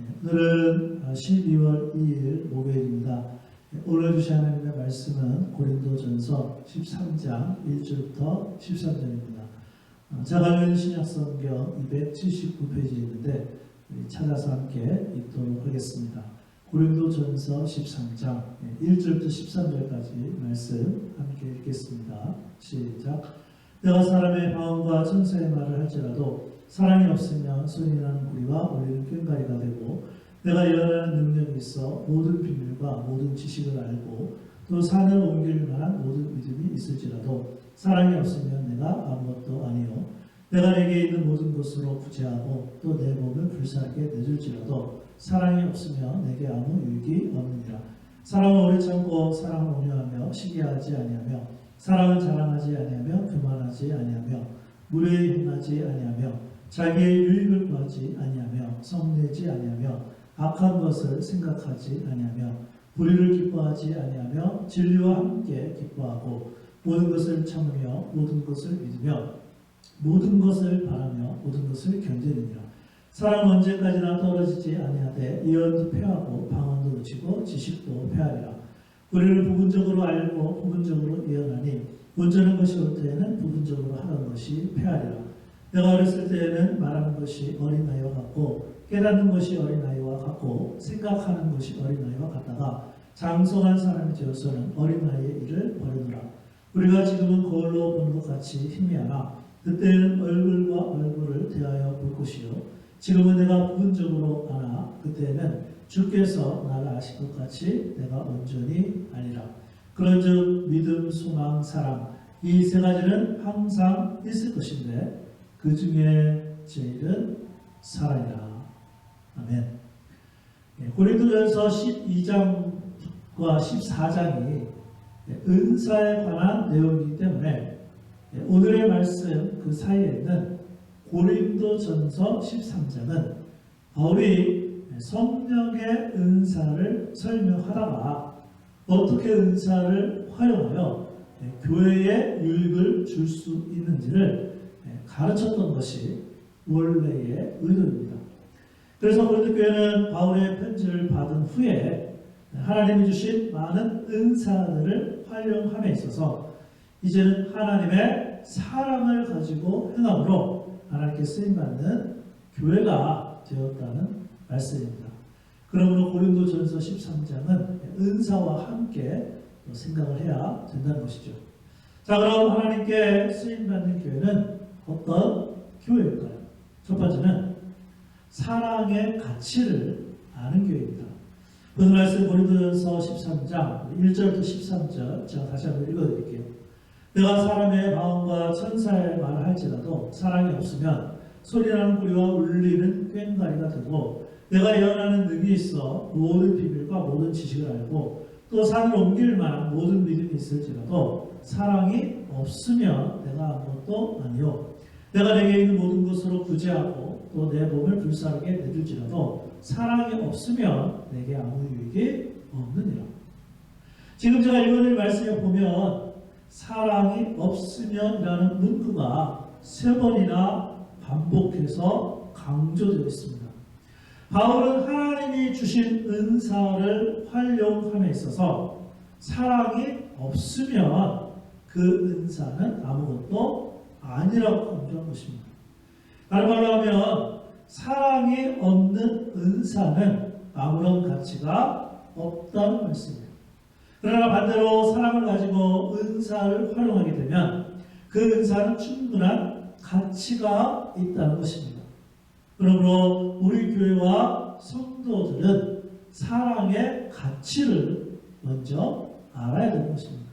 네, 오늘은 12월 2일 목요일입니다. 네, 오늘 주신 하나님의 말씀은 고린도전서 13장 1절부터 13절입니다. 어, 자가는 신약성경 279페이지에 있는데 찾아서 함께 읽도록 하겠습니다. 고린도전서 13장 1절부터 13절까지 말씀 함께 읽겠습니다. 시작. 내가 사람의 방언과 천사의 말을 할지라도 사랑이 없으면 소리나는 구리와 울리는 꽹가리가 되고 내가 예언하는 능력이 있어 모든 비밀과 모든 지식을 알고 또 산을 옮길 만한 모든 믿음이 있을지라도 사랑이 없으면 내가 아무것도 아니요. 내가 내게 있는 모든 것으로 구제하고 또 내 몸을 불사르게 내줄지라도 사랑이 없으면 내게 아무 유익이 없느니라. 사랑은 오래 참고 사랑은 온유하며 시기하지 아니하며 사랑은 자랑하지 아니하며 교만하지 아니하며 무례히 행하지 아니하며 자기의 유익을 구하지 아니하며 성내지 아니하며 악한 것을 생각하지 아니하며 불의를 기뻐하지 아니하며 진리와 함께 기뻐하고 모든 것을 참으며 모든 것을 믿으며 모든 것을 바라며 모든 것을 견디느니라. 사람은 언제까지나 떨어지지 아니하되 예언도 패하고 방언도 놓치고 지식도 패하리라. 우리를 부분적으로 알고 부분적으로 예언하니 온전한 것이 올 때에는 부분적으로 하는 것이 패하리라 내가 어렸을 때에는 말하는 것이 어린아이와 같고 깨닫는 것이 어린아이와 같고 생각하는 것이 어린아이와 같다가 장성한 사람이 되어서는 어린아이의 일을 버리노라. 우리가 지금은 거울로 보는 것 같이 희미하나 그때는 얼굴과 얼굴을 대하여 볼 것이요. 지금은 내가 부분적으로 아나 그때는 주께서 나를 아실 것 같이 내가 온전히 아니라. 그런즉 믿음, 소망, 사랑 이 세 가지는 항상 있을 것인데 그 중에 제일은 사랑이라. 아멘. 예, 고린도전서 12장과 14장이 은사에 관한 내용이기 때문에 예, 오늘의 말씀 그 사이에 있는 고린도전서 13장은 바울이 성령의 은사를 설명하다가 어떻게 은사를 활용하여 예, 교회에 유익을 줄 수 있는지를 예, 가르쳤던 것이 원래의 의도입니다. 그래서 고린도 교회는 바울의 편지를 받은 후에 하나님이 주신 많은 은사들을 활용함에 있어서 이제는 하나님의 사랑을 가지고 행함으로 하나님께 쓰임 받는 교회가 되었다는 말씀입니다. 그러므로 고린도전서 13장은 은사와 함께 생각을 해야 된다는 것이죠. 자, 그럼 하나님께 쓰임 받는 교회는 어떤 교회일까요? 첫 번째는 사랑의 가치를 아는 교회입니다. 오늘 말씀 고린도전서 13장 1절부터 13절 제가 다시 한번 읽어드릴게요. 내가 사람의 마음과 천사의 말을 할지라도 사랑이 없으면 소리나는 구리와 울리는 꽹가리가 되고 내가 예언하는 능이 있어 모든 비밀과 모든 지식을 알고 또 산을 옮길 만한 모든 믿음이 있을지라도 사랑이 없으면 내가 아무것도 아니요 내가 내게 있는 모든 것으로 구제하고 또 내 몸을 불사르게 내줄지라도 사랑이 없으면 내게 아무 유익이 없느니라. 지금 제가 읽어드릴 말씀에 보면 사랑이 없으면이라는 문구가 세 번이나 반복해서 강조되어 있습니다. 바울은 하나님이 주신 은사를 활용함에 있어서 사랑이 없으면 그 은사는 아무것도 아니라고 강조한 것입니다. 다른 말로 하면 사랑이 없는 은사는 아무런 가치가 없다는 말씀이에요. 그러나 반대로 사랑을 가지고 은사를 활용하게 되면 그 은사는 충분한 가치가 있다는 것입니다. 그러므로 우리 교회와 성도들은 사랑의 가치를 먼저 알아야 되는 것입니다.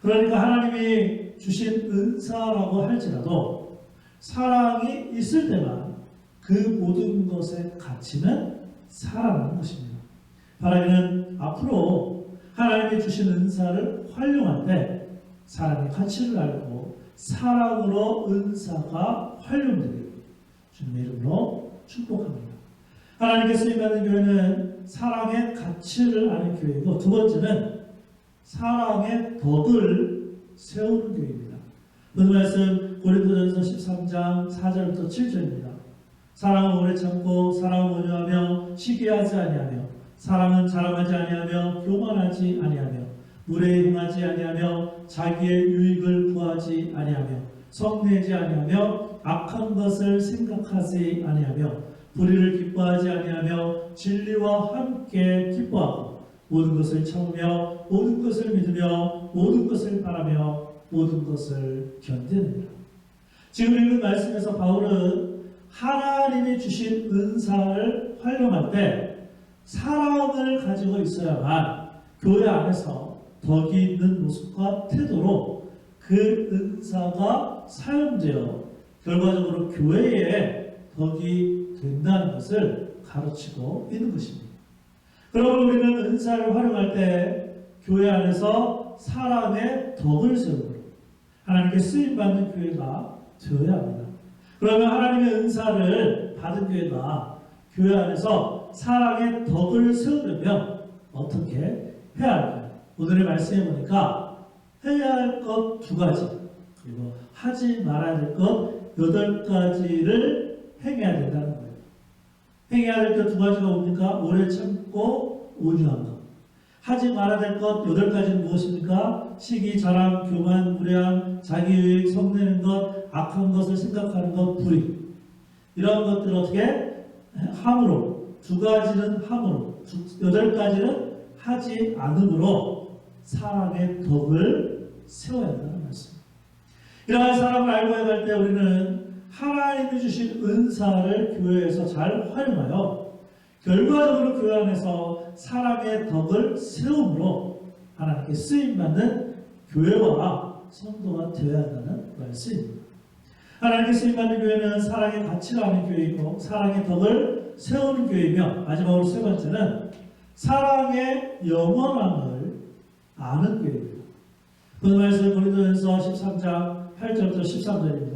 그러니까 하나님이 주신 은사라고 할지라도 사랑이 있을 때만 그 모든 것의 가치는 살아나는 것입니다. 바라기는 앞으로 하나님이 주신 은사를 활용할 때 사람의 가치를 알고 사랑으로 은사가 활용되기를 주님의 이름으로 축복합니다. 하나님께 쓰임받는 교회는 사랑의 가치를 아는 교회이고 두 번째는 사랑의 덕을 세우는 교회입니다. 오늘 말씀 고린도전서 13장 4절부터 7절입니다. 사랑은 오래 참고 사랑은 온유하며 시기하지 아니하며 사랑은 자랑하지 아니하며 교만하지 아니하며 물에 행하지 아니하며 자기의 유익을 구하지 아니하며 성내지 아니하며 악한 것을 생각하지 아니하며 불의를 기뻐하지 아니하며 진리와 함께 기뻐하고 모든 것을 참으며 모든 것을 믿으며 모든 것을 바라며 모든 것을 견디느니라. 지금 읽은 말씀에서 바울은 하나님이 주신 은사를 활용할 때 사랑을 가지고 있어야만 교회 안에서 덕이 있는 모습과 태도로 그 은사가 사용되어 결과적으로 교회에 덕이 된다는 것을 가르치고 있는 것입니다. 그러므로 우리는 은사를 활용할 때 교회 안에서 사랑의 덕을 세우고 하나님께 쓰임받는 교회가 되어야 합니다. 그러면 하나님의 은사를 받은 교회가 교회 안에서 사랑의 덕을 세우려면 어떻게 해야 할까요? 오늘의 말씀에 보니까 해야 할 것 두 가지 그리고 하지 말아야 될 것 여덟 가지를 행해야 된다는 행해야 될 것 두 가지가 뭡니까? 오래 참고 온유한 것. 하지 말아야 될 것 여덟 가지는 무엇입니까? 시기, 자랑, 교만, 무례함, 자기유익, 성내는 것, 악한 것을 생각하는 것, 불의. 이런 것들을 어떻게 함으로 두 가지는 함으로 두- 여덟 가지는 하지 않음으로 사랑의 덕을 세워야 한다는 말씀. 이러한 사람을 알고 해갈 때 우리는 하나님이 주신 은사를 교회에서 잘 활용하여 결과적으로 교회 안에서 사랑의 덕을 세움으로 하나님께 쓰임받는 교회와 성도가 되어야 한다는 말씀입니다. 하나님께 쓰임받는 교회는 사랑의 가치가 아는 교회이고 사랑의 덕을 세우는 교회이며 마지막으로 세 번째는 사랑의 영원함을 아는 교회입니다. 그 말씀 고린도전서 13장 8절부터 13절입니다.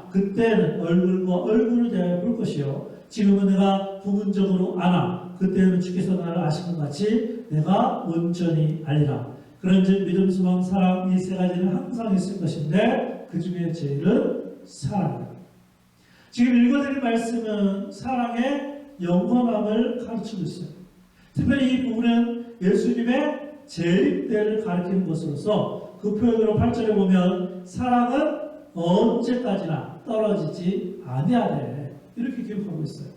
그때는 얼굴과 얼굴을 대하여 볼 것이요. 지금은 내가 부분적으로 아나 그때는 주께서 나를 것 같이 내가 온전히 알리라. 그런즉 믿음, 소망, 사랑 이 세 가지는 항상 있을 것인데 그 중에 제일은 사랑이다. 지금 읽어드린 말씀은 사랑의 영원함을 가르치고 있어요. 특별히 이 부분은 예수님의 재림때를 가리키는 것으로서 그 표현으로 8절에 보면 사랑은 언제까지나 떨어지지 아니하되 이렇게 기록하고 있어요.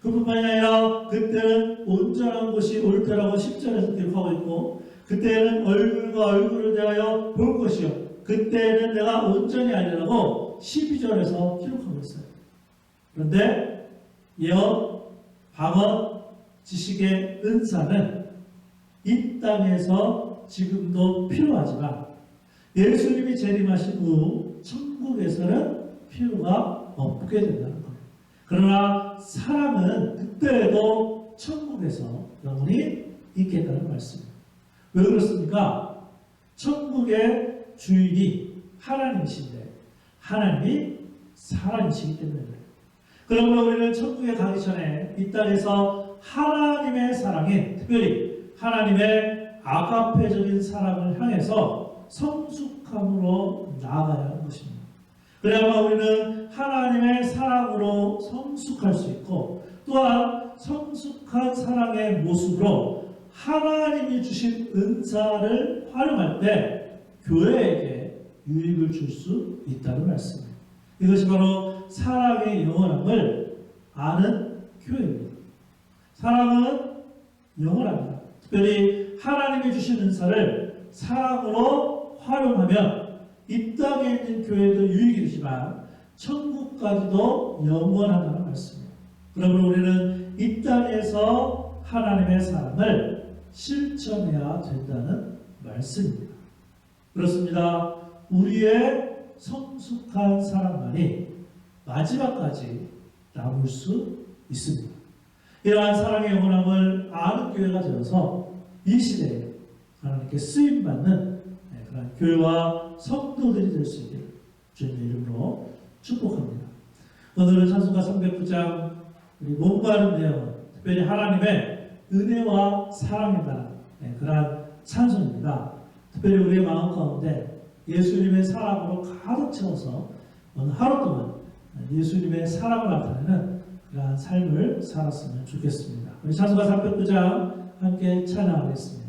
그뿐만이 아니라 그때는 온전한 것이 올 때라고 10절에서 기록하고 있고 그때는 얼굴과 얼굴을 대하여 볼 것이요 그때는 내가 온전히 아니라고 12절에서 기록하고 있어요. 그런데 예언, 방언, 지식의 은사는 이 땅에서 지금도 필요하지만 예수님이 재림하신 후 천국에서는 필요가 없게 된다는 거예요. 그러나 사랑은 그때에도 천국에서 영원히 있겠다는 말씀입니다. 왜 그렇습니까? 천국의 주인이 하나님이신데 하나님이 사랑이시기 때문에. 그러므로 우리는 천국에 가기 전에 이 땅에서 하나님의 사랑에 특별히 하나님의 아가페적인 사랑을 향해서 성숙함으로 나아가야 하는 것입니다. 그래야만 우리는 하나님의 사랑으로 성숙할 수 있고 또한 성숙한 사랑의 모습으로 하나님이 주신 은사를 활용할 때 교회에게 유익을 줄 수 있다는 말씀입니다. 이것이 바로 사랑의 영원함을 아는 교회입니다. 사랑은 영원합니다. 특별히 하나님이 주신 은사를 사랑으로 활용하면 이 땅에 있는 교회도 유익이 되지만 천국까지도 영원하다는 말씀입니다. 그러므로 우리는 이 땅에서 하나님의 사랑을 실천해야 된다는 말씀입니다. 그렇습니다. 우리의 성숙한 사랑만이 마지막까지 남을 수 있습니다. 이러한 사랑의 영원함을 아는 교회가 되어서 이 시대에 하나님께 쓰임 받는 네, 그런 교회와 성도들이 될 수 있기를 주님의 이름으로 축복합니다. 오늘은 찬송가 309장 우리 몸바른 내용, 특별히 하나님의 은혜와 사랑에 관한 네, 그러한 찬송입니다. 특별히 우리의 마음 가운데 예수님의 사랑으로 가득 채워서 오늘 하루 동안 예수님의 사랑을 나타내는 그러한 삶을 살았으면 좋겠습니다. 우리 찬송가 309장 함께 찬양하겠습니다.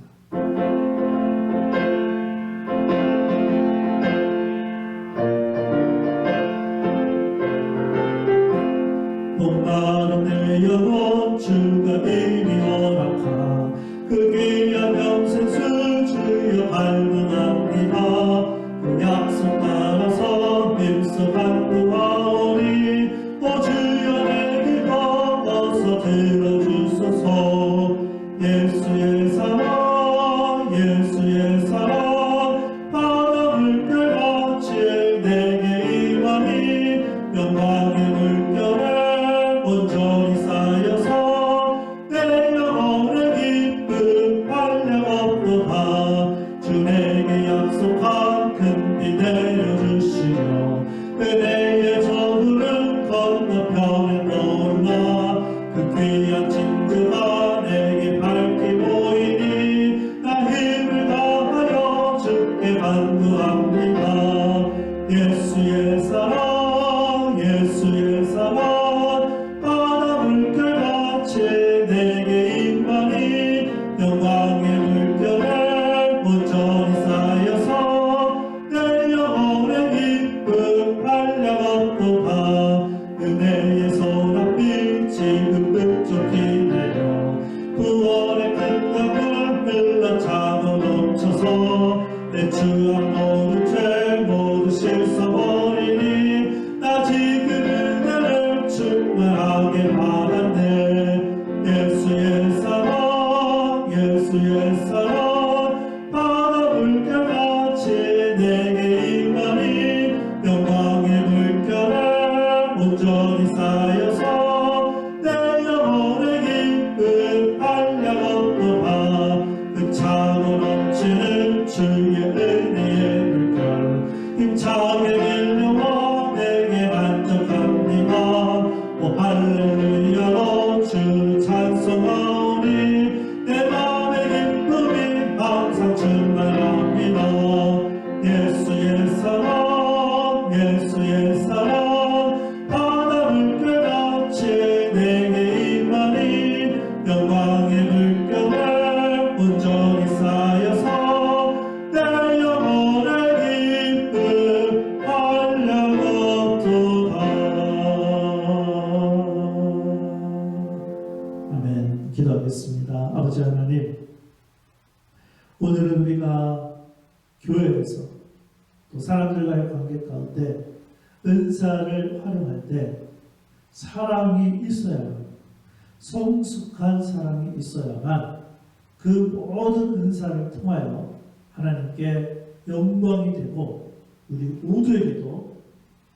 은사를 활용할 때 사랑이 있어야만 성숙한 사랑이 있어야만 그 모든 은사를 통하여 하나님께 영광이 되고 우리 모두에게도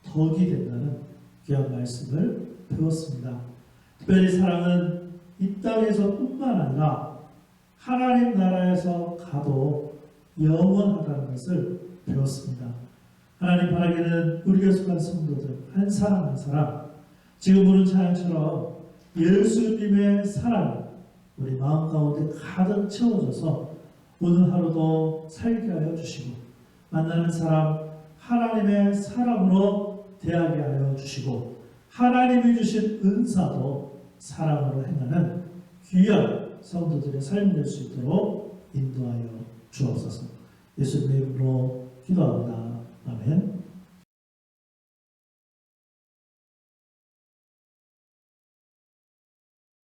덕이 된다는 귀한 말씀을 배웠습니다. 특별히 사랑은 이 땅에서뿐만 아니라 하나님 나라에서 가도 영원하다는 것을 배웠습니다. 하나님 바라기는 우리가 속한 성도들 한 사람 한 사람 지금 보는 찬양처럼 예수님의 사랑이 우리 마음 가운데 가득 채워져서 오늘 하루도 살게 하여 주시고 만나는 사람 하나님의 사랑으로 대하게 하여 주시고 하나님이 주신 은사도 사랑으로 행하는 귀한 성도들의 삶이 될 수 있도록 인도하여 주옵소서 예수님의 이름으로 기도합니다. 아멘.